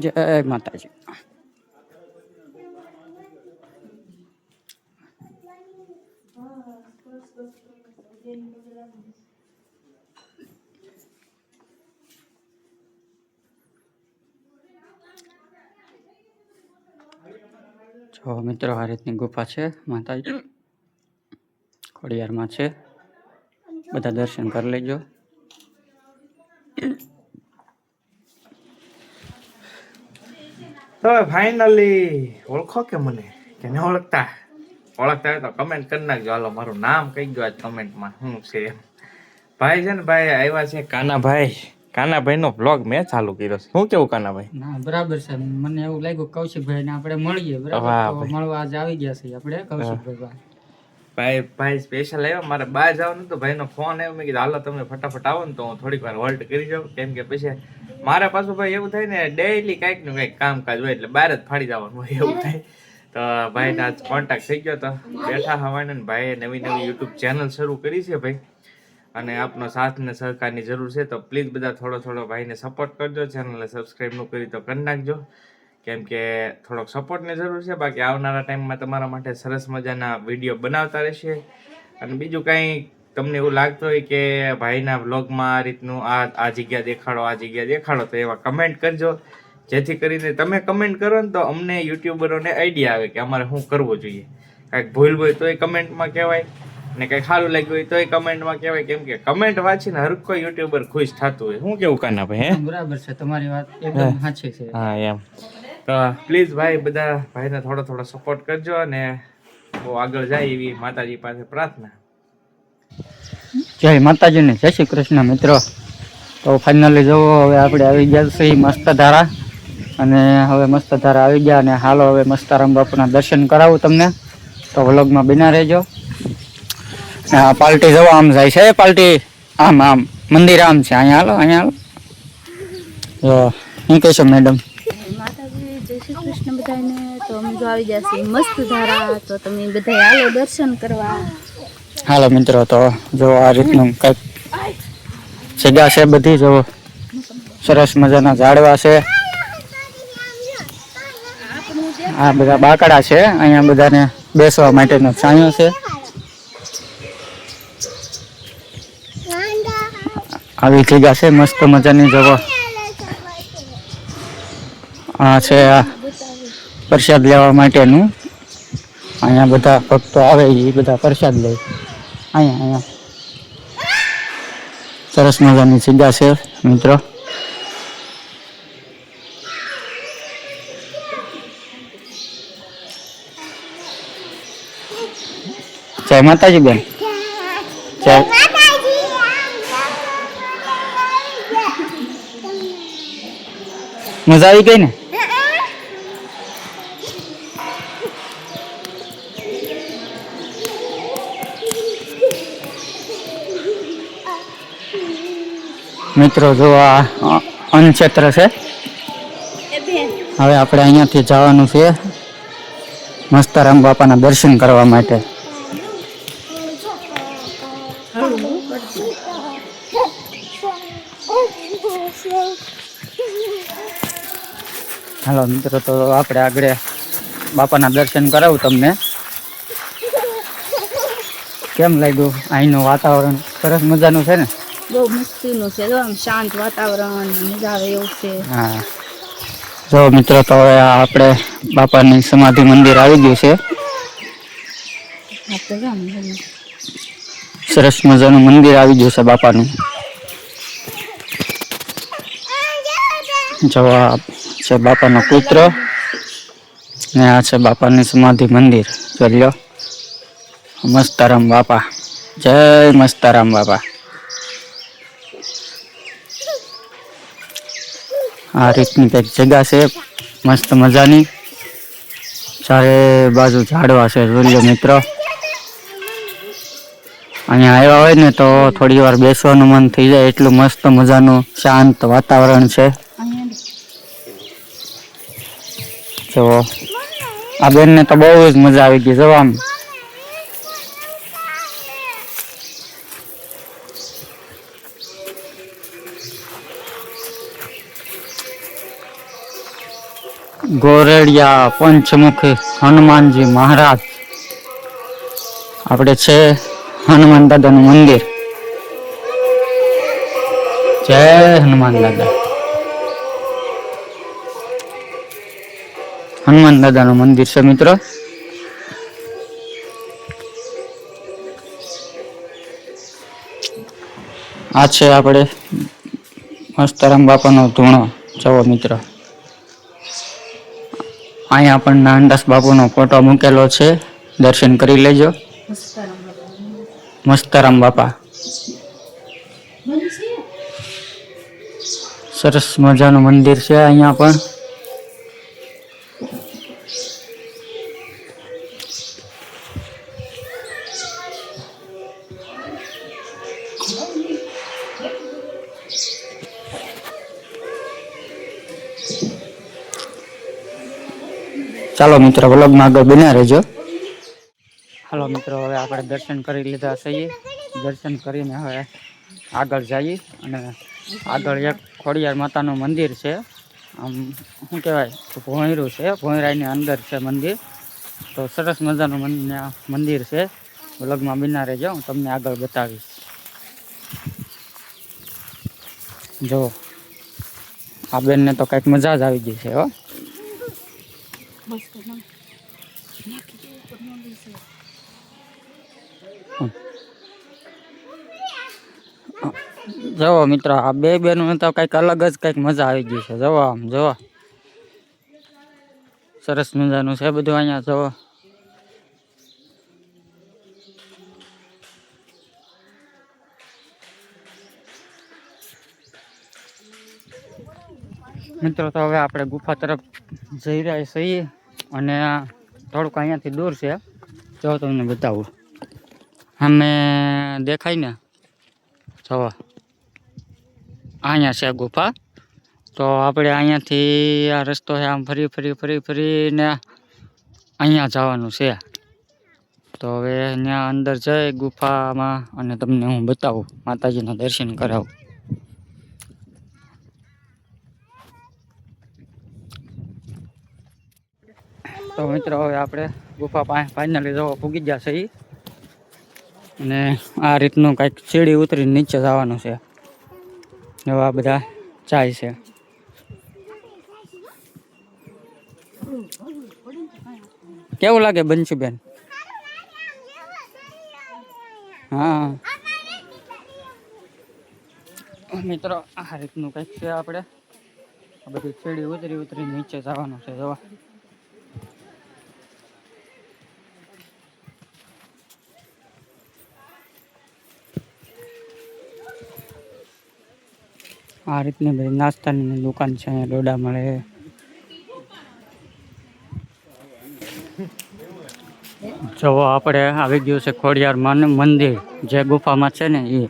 જય માતાજી. જો મિત્રો, આ રીતની ગુફા છે માતાજી. ખોડિયારમાં છે. બધા દર્શન કરી લેજો. તો ફાઇનલી ઓળખો કે મને? કે ન ઓળખતા? ઓળખતા હોય તો કમેન્ટ કરી નાખજો. હાલો મારું નામ કહી ગયો આજ કમેન્ટમાં શું છે એમ. ભાઈ છે ને ભાઈ આવ્યા છે કાનાભાઈ. કાનાભાઈ નો બ્લોગ મેં ચાલુ કર્યો છે. શું કેવું કાનાભાઈ? ના બરાબર છે. મને એવું લાગ્યું કૌશિકભાઈ ને આપણે મળીએ બરાબર? મળવા આજે આવી ગયા છે આપણે કૌશિકભાઈ. ભાઈ ભાઈ સ્પેશિયલ આવ્યો. મારે બહાર જવાનું હતું. ભાઈનો ફોન આવ્યો. મેં કીધું, હાલો, તમે ફટાફટ આવો ને તો હું થોડીક વાર હોલ્ટ કરી જાઉં. કેમ કે પછી મારા પાછું ભાઈ એવું થાય ને ડેઈલી કાંઈકનું કંઈક કામકાજ હોય એટલે બહાર જ ફાડી જવાનું હોય એવું થાય. તો ભાઈ આજ કોન્ટેક્ટ થઈ ગયો તો બેઠા હવાને ભાઈએ નવી નવી યુટ્યુબ ચેનલ શરૂ કરી છે ભાઈ. અને આપનો સાથ ને સહકારની જરૂર છે. તો પ્લીઝ બધા થોડો થોડો ભાઈને સપોર્ટ કરજો. ચેનલને સબસ્ક્રાઈબનું કરી તો કરી નાખજો. કેમ કે થોડોક સપોર્ટની જરૂર છે. બાકી આવનારા ટાઈમમાં તમારા માટે સરસ મજાના વીડિયો બનાવતા રહેશે. અને બીજું કાંઈ તમને એવું લાગતું હોય કે ભાઈના વ્લોગમાં આ રીતનું આ આ જગ્યા દેખાડો આ જગ્યા દેખાડો તો એવા કમેન્ટ કરજો. જેથી કરીને તમે કમેન્ટ કરો ને તો અમને યુટ્યુબરોને આઈડિયા આવે કે અમારે શું કરવું જોઈએ. કાંઈક ભૂલ હોય તોય કમેન્ટમાં કહેવાય ને કંઈક સારું લાગ્યું હોય તોય કમેન્ટમાં કહેવાય. કેમ કે કમેન્ટ વાંચીને હર કોઈ યુટ્યુબર ખુશ થતું હોય. શું કેવું કાના ભાઈ હે? બરાબર છે તમારી વાત એકદમ સાચી છે. હા એમ. પ્લીઝ ભાઈ, બધા ભાઈને થોડો થોડો સપોર્ટ કરજો અને બહુ આગળ જાય એવી માતાજી પાસે પ્રાર્થના. જય માતાજી ને જય શ્રી કૃષ્ણ મિત્રો. તો ફાઇનલી જુઓ હવે આપણે આવી ગયા છીએ મસ્ત ધારા અને હવે મસ્ત ધારા આવી ગયા અને હાલો હવે મસ્તારામ બાપુના દર્શન કરાવું તમને. તો વ્લોગમાં બિના રહેજો. આ પાલટી જવો આમ જાય છે, પાલટી? આમ આમ. મંદિર આમ છે. અહીંયા હાલો અહીંયા હાલો. તો શું કહેશો મેડમ માતાજી જય શ્રી કૃષ્ણ બધાને. તો અમે આવી જશે મસ્ત ધારા. તો તમે બધા આવો દર્શન કરવા. હાલો મિત્રો, તો જો આ રીતનું કંઈક જગ્યા છે બધી, જો સરસ મજાના ઝાડવા છે. આ બધા બાકડા છે, અહીંયા બધાને બેસવા માટેનો છાંયો છે. આવી જગ્યા છે, મસ્ત મજાની, જવા. આ છે આ પ્રસાદ લેવા માટેનું. અહીંયા બધા ભક્તો આવે એ બધા પ્રસાદ લે. અહીંયા અહીંયા. સરસ મજાની સીધા છે, મિત્રો. જય માતાજી બેન. જય. મજા આવી ગઈ ને? મિત્રો જો આ અ, અન્નક્ષેત્ર છે. હવે આપણે અહીંયાથી જવાનું છે મસ્તારામ બાપાના દર્શન કરવા માટે. હાલો મિત્રો તો આપણે આગળ બાપાના દર્શન કરાવું તમને. કેમ લાગ્યું અહીંનું વાતાવરણ? સરસ મજાનું છે ને? બહુ મસ્તીનું છે. જો આમ શાંત વાતાવરણ મજા આવે એવું છે. હા. જો મિત્રો તો હવે આપણે બાપાની સમાધિ મંદિર આવી ગયું છે. સરસ મજાનું મંદિર આવી ગયું છે બાપાનું. જો આ છે બાપાનો પુત્ર ને આ છે બાપાની સમાધિ મંદિર. જો લ્યો. મસ્તારામ બાપા. જય મસ્તારામ બાપા. આ રીતની કંઈક જગ્યા છે. મસ્ત મજાની. ચારે બાજુ ઝાડવા છે જોઈ મિત્ર. અહીંયા આવ્યા હોય ને તો થોડી વાર બેસવાનું મન થઈ જાય. એટલું મસ્ત મજાનું શાંત વાતાવરણ છે. જો, આ બેનને તો બહુ જ મજા આવી ગઈ, જો ગોરેડિયા પંચમુખી હનુમાનજી મહારાજ. આપણે છે હનુમાન દાદાનું મંદિર. જય હનુમાન દાદા. હનુમાન દાદાનું મંદિર છે મિત્રો. આ છે આપણે મસ્તરામ બાપાનો ધૂણો. જવો મિત્રો. અહીંયા પણ નાનદાસ બાપુનો ફોટો મૂકેલો છે. દર્શન કરી લેજો. મસ્તરામ બાપા. સરસ મજાનું મંદિર છે અહીંયા પણ. ચાલો મિત્રો વ્લોગમાં આગળ બન્યા રહેજો. હાલો મિત્રો, હવે આપણે દર્શન કરી લીધા છીએ. દર્શન કરીને હવે આગળ જઈએ અને આગળ એક ખોડિયાર માતાનું મંદિર છે. આમ, શું કહેવાય? ભોંયરું છે ભોંયરાની અંદર છે મંદિર. તો સરસ મજાનું મંદિર છે. વ્લોગમાં બિના રહેજો, હું તમને આગળ બતાવીશ. જો, આ બેનને તો કંઈક મજા જ આવી ગઈ છે, હો. જવો મિત્રો, આ બે બેનું તો કંઈક અલગ જ કંઈક મજા આવી ગઈ છે. જવો આમ જવો સરસ મજાનું છે બધું અહીંયા જવો મિત્રો, તો હવે આપણે ગુફા તરફ જઈ રહ્યા છીએ અને થોડુંક અહીંયાથી દૂર છે. જો તમને બતાવું. અમે દેખાય ને? જવા અહીંયા છે ગુફા. તો આપણે અહીંયાથી આ રસ્તો છે આમ ફરી ફરી ફરી, ફરીને અહીંયા જવાનું છે. તો હવે ત્યાં અંદર જઈ ગુફામાં અને તમને હું બતાવું. માતાજીના દર્શન કરાવું. તો મિત્રો, હવે આપણે ગુફા પાસે ફાઇનલી જવા પૂગી ગયા છે અને આ રીતનું કંઈક સીડી ઉતરીને નીચે જવાનું છે. એવા બધા જાય છે. કેવું લાગે બંશુબેન? હા. મિત્રો, આ રીતનું કંઈક છે આપણે. આ બધી સીડી ઉતરી ઉતરી નીચે જવાનું છે જવા આ રીતની બધી નાસ્તાની દુકાન છે, અહીંયા ડોડા મળે. જો આપણે આવી ગયું છે ખોડિયાર મંદિર. જે ગુફામાં છે ને એ.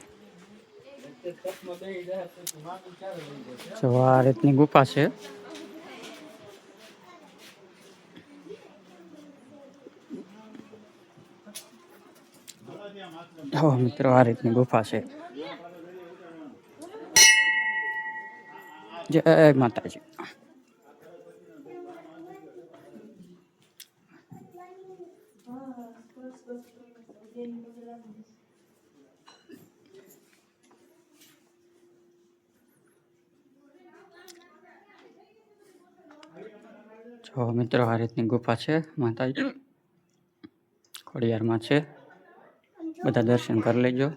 જો આ રીતની ગુફા છે. મિત્રો, આ રીતની ગુફા છે. જય માતાજી. જો, મિત્રો, આ રીતની ગુફા છે, માતાજી. ખોડિયારમાં છે. બધા દર્શન કરી લેજો.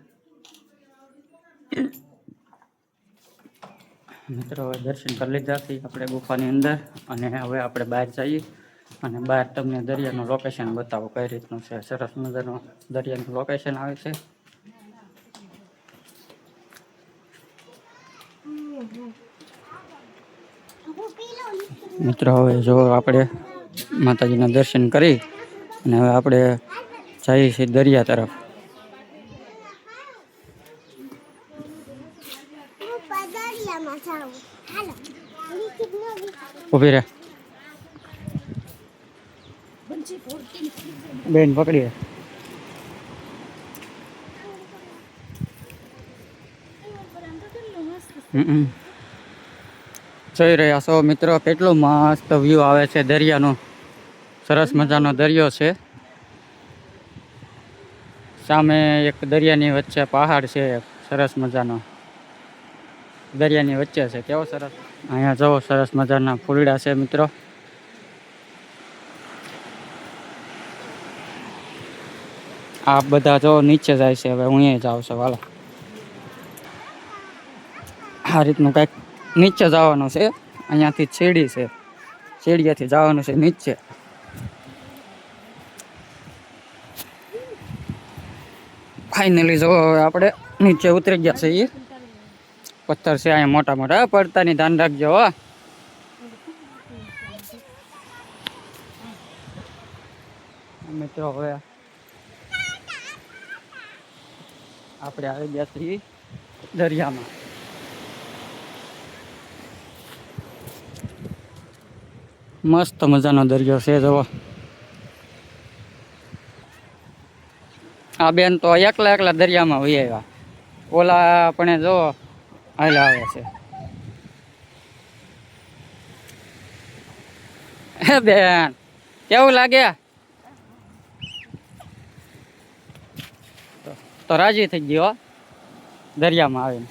મિત્રો, હવે દર્શન કરી લીધા છે આપણે ગુફાની અંદર અને હવે આપણે બહાર જઈએ અને બહાર તમને દરિયાનું લોકેશન બતાવો કઈ રીતનું છે. સરસ મજાનું દરિયાનું લોકેશન આવે છે. મિત્રો, હવે જો આપણે માતાજીના દર્શન કરી અને હવે આપણે જઈએ છીએ દરિયા તરફ. ઊભી રહે. બેન, પકડીએ. જોઈ રહ્યા છો મિત્રો, કેટલો મસ્ત વ્યૂ આવે છે દરિયાનો. સરસ મજાનો દરિયો છે. સામે એક દરિયાની વચ્ચે પહાડ છે સરસ મજાનો. દરિયાની વચ્ચે છે, કેવો સરસ અહીંયા જવો, સરસ મજાના ફૂલડા છે મિત્રો. આ બધા જો નીચે જાય છે, હવે હું અહીંયા જાઉં છું વાલો આ રીતનું કંઈક નીચે જવાનું છે, અહીંયાથી સીડી છે. શેડિયાથી જવાનું છે નીચે. ફાઇનલી જો હવે આપણે નીચે ઉતરી ગયા છે એ પથ્થર છે અહીંયા મોટા મોટા. પડતાની ધ્યાન રાખજો, હો. મિત્રો, હવે આપણે આવી ગયા છીએ દરિયામાં. મસ્ત મજાનો દરિયો છે જવો આ બેન તો એકલા એકલા દરિયામાં હોય આવ્યા. ઓલા આપણે જો હાલ આવે છે બેન કેવું લાગે તો- રાજી થઈ ગયો દરિયામાં આવીને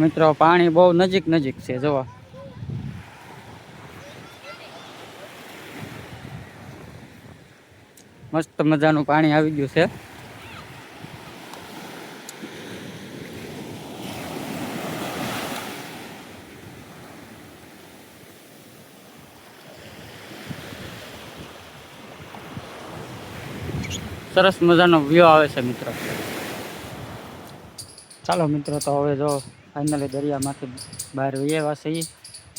મિત્રો પાણી બહુ નજીક નજીક છે જોવા મસ્ત મજાનું પાણી આવી ગયું છે સરસ મજાનો વ્યૂ આવે છે મિત્રો. ચાલો મિત્રો તો હવે જો ફાઇનલી દરિયામાંથી બહાર વૈયા છીએ.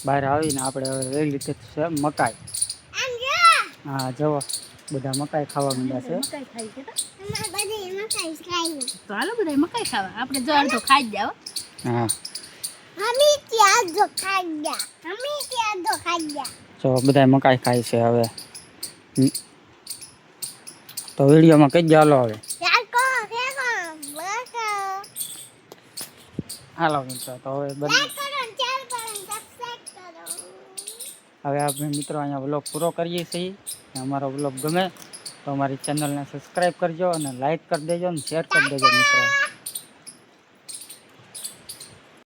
બહાર આવીને આપણે હવે લઈ લીધી છે મકાઈ. હા જુઓ બધા મકાઈ ખાવા માંડ્યા છે. મકાઈ ખાઈ છે તો? તો હાલો બધા મકાઈ ખાવા. આપણે જો અડધો ખાઈ જાવ હા. જો બધા મકાઈ ખાય છે હવે. તો વિડીયોમાં કઈ જાલો આવે હવે. હાલો મિત્રો તો હવે બંધ હવે આપણે મિત્રો અહીંયા વ્લોગ પૂરો કરીએ છીએ. અમારો વ્લોગ ગમે તો અમારી ચેનલને સબસ્ક્રાઈબ કરજો અને લાઈક કરી દેજો અને શેર કરી દેજો મિત્રો.